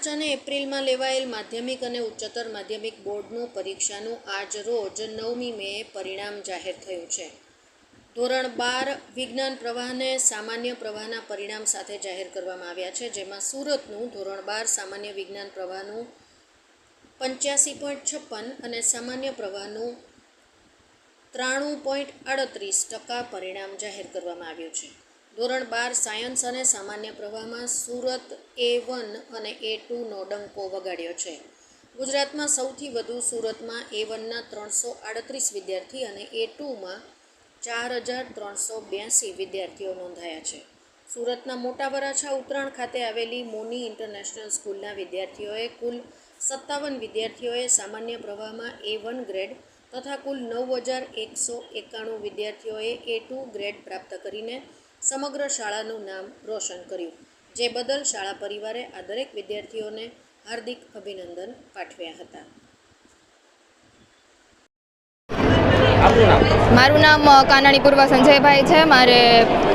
March અને એપ્રિલમાં લેવાયેલ માધ્યમિક અને ઉચ્ચતર માધ્યમિક બોર્ડનું પરીક્ષાનું આજ રોજ નવમી મે પરિણામ જાહેર થયું છે. ધોરણ બાર વિજ્ઞાન પ્રવાહને સામાન્ય પ્રવાહના પરિણામ સાથે જાહેર કરવામાં આવ્યા છે, જેમાં સુરતનું ધોરણ બાર સામાન્ય વિજ્ઞાન પ્રવાહનું પંચ્યાસી પોઈન્ટ છપ્પન અને સામાન્ય પ્રવાહનું ત્રાણું પોઈન્ટ આડત્રીસ ટકા પરિણામ જાહેર કરવામાં આવ્યું છે. ધોરણ બાર સાયન્સ અને સામાન્ય પ્રવાહમાં સુરત એ વન અને એ ટુનો ડંકો વગાડ્યો છે. ગુજરાતમાં સૌથી વધુ સુરતમાં એ વનના ત્રણસો આડત્રીસ વિદ્યાર્થી અને એ ટુમાં ચાર હજાર ત્રણસો બ્યાસી વિદ્યાર્થીઓ નોંધાયા છે. સુરતના મોટા વરાછા ઉત્તરાયણ ખાતે આવેલી મોની ઇન્ટરનેશનલ સ્કૂલના વિદ્યાર્થીઓએ કુલ સત્તાવન વિદ્યાર્થીઓએ સામાન્ય પ્રવાહમાં એ વન ગ્રેડ તથા કુલ નવ હજાર એકસો એકાણું વિદ્યાર્થીઓએ એ ટુ ગ્રેડ પ્રાપ્ત કરીને સમગ્ર શાળાનું નામ રોશન કર્યું, જે બદલ શાળા પરિવારે આ દરેક વિદ્યાર્થીઓને હાર્દિક અભિનંદન પાઠવ્યા હતા. મારું નામ કાનાણી પૂર્વ સંજયભાઈ છે. મારે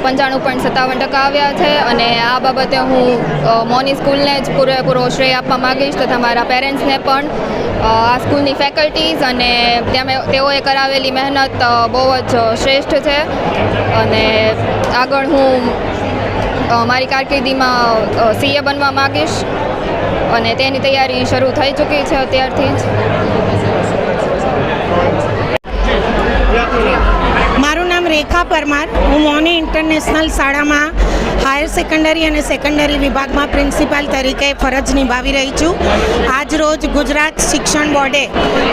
પંચાણું પોઈન્ટ સત્તાવન ટકા આવ્યા છે અને આ બાબતે હું મોની સ્કૂલને જ પૂરેપૂરો શ્રેય આપવા માગીશ તથા મારા પેરેન્ટ્સને પણ. આ સ્કૂલની ફેકલ્ટીઝ અને તેઓએ કરાવેલી મહેનત બહુ જ શ્રેષ્ઠ છે. અને આગળ હું મારી કારકિર્દીમાં સીએ બનવા માગીશ. અને તેની તૈયારી શરૂ થઈ ચૂકી છે અત્યારથી જ મારું નામ રેખા પરમાર. હું મોની ઇન્ટરનેશનલ શાળામાં હાયર સેકન્ડરી અને સેકન્ડરી વિભાગમાં પ્રિન્સિપાલ તરીકે ફરજ નિભાવી રહી છું. આજ રોજ ગુજરાત શિક્ષણ બોર્ડે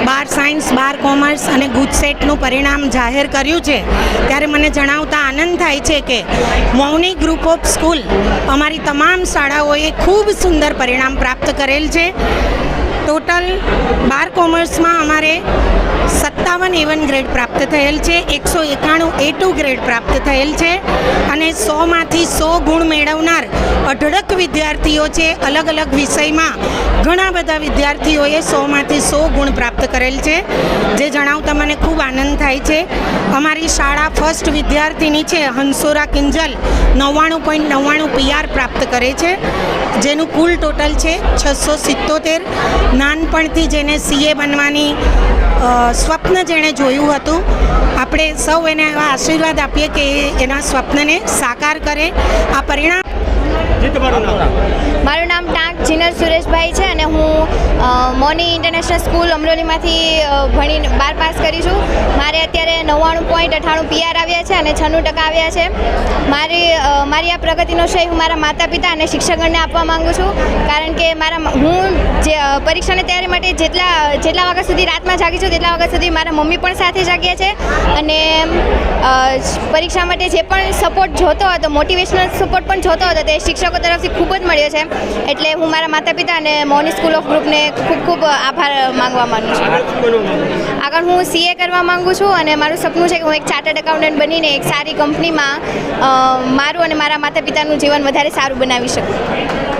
બાર સાયન્સ, બાર કોમર્સ અને ગુજસેટનું પરિણામ જાહેર કર્યું છે. ત્યારે મને જણાવતા આનંદ થાય છે કે મૌની ગ્રુપ ઓફ સ્કૂલ અમારી તમામ શાળાઓએ ખૂબ સુંદર પરિણામ પ્રાપ્ત કરેલ છે. ટોટલ બાર કોમર્સમાં અમારે સત્તાવન એવન ગ્રેડ પ્રાપ્ત થયેલ છે, એકસો એકાણું એ ટુ ગ્રેડ પ્રાપ્ત થયેલ છે અને સોમાંથી સો ગુણ મેળવનાર અઢળક વિદ્યાર્થીઓ છે. અલગ અલગ વિષયમાં ઘણા બધા વિદ્યાર્થીઓએ સોમાંથી સો ગુણ પ્રાપ્ત કરેલ છે. જે જણાવતા મને ખૂબ આનંદ થાય છે. અમારી શાળા ફર્સ્ટ વિદ્યાર્થીની છે, હંસોરા કિંજલ, નવ્વાણું પોઈન્ટ નવ્વાણું પીઆર પ્રાપ્ત કરે છે. જેનું કુલ ટોટલ છે, છસો સિત્તોતેર. નાનપણથી જેને સીએ બનવાની સ્વપ્ન જેણે જોયું હતું. આપણે સૌ એને આશીર્વાદ આપીએ કે એના સ્વપ્નને સાકાર કરે. આ પરિણામ મારું નામ ટાંક જીનલ સુરેશભાઈ છે અને હું મોની ઇન્ટરનેશનલ સ્કૂલ અમરોલીમાંથી ભણી બાર પાસ કરી છું. મારે અત્યારે નવ્વાણું પોઈન્ટ અઠાણું પીઆર આવ્યા છે અને છન્નું ટકા આવ્યા છે. મારી મારી આ પ્રગતિનો શ્રેય હું મારા માતા પિતા અને શિક્ષકગણને આપવા માંગુ છું. કારણ કે મારા હું જે પરીક્ષાની તૈયારી માટે જેટલા જેટલા વાગ્યા સુધી રાતમાં જાગી છું, તેટલા વાગ્યા સુધી મારા મમ્મી પણ સાથે જાગ્યા છે. અને પરીક્ષા માટે જે પણ સપોર્ટ જોતો હતો મોટિવેશનલ સપોર્ટ પણ જોતો હતો, તે શિક્ષકો તરફથી ખૂબ જ મળ્યો છે. એટલે હું મારા માતા પિતા અને મોની સ્કૂલ ઓફ ગ્રુપને ખૂબ ખૂબ આભાર માંગવા માનું છો? આગળ હું સીએ કરવા માંગુ છું અને મારું સપનું છે કે હું એક ચાર્ટર્ડ એકાઉન્ટન્ટ બનીને એક સારી કંપનીમાં મારું અને મારા માતા પિતાનું જીવન વધારે સારું બનાવી શકું.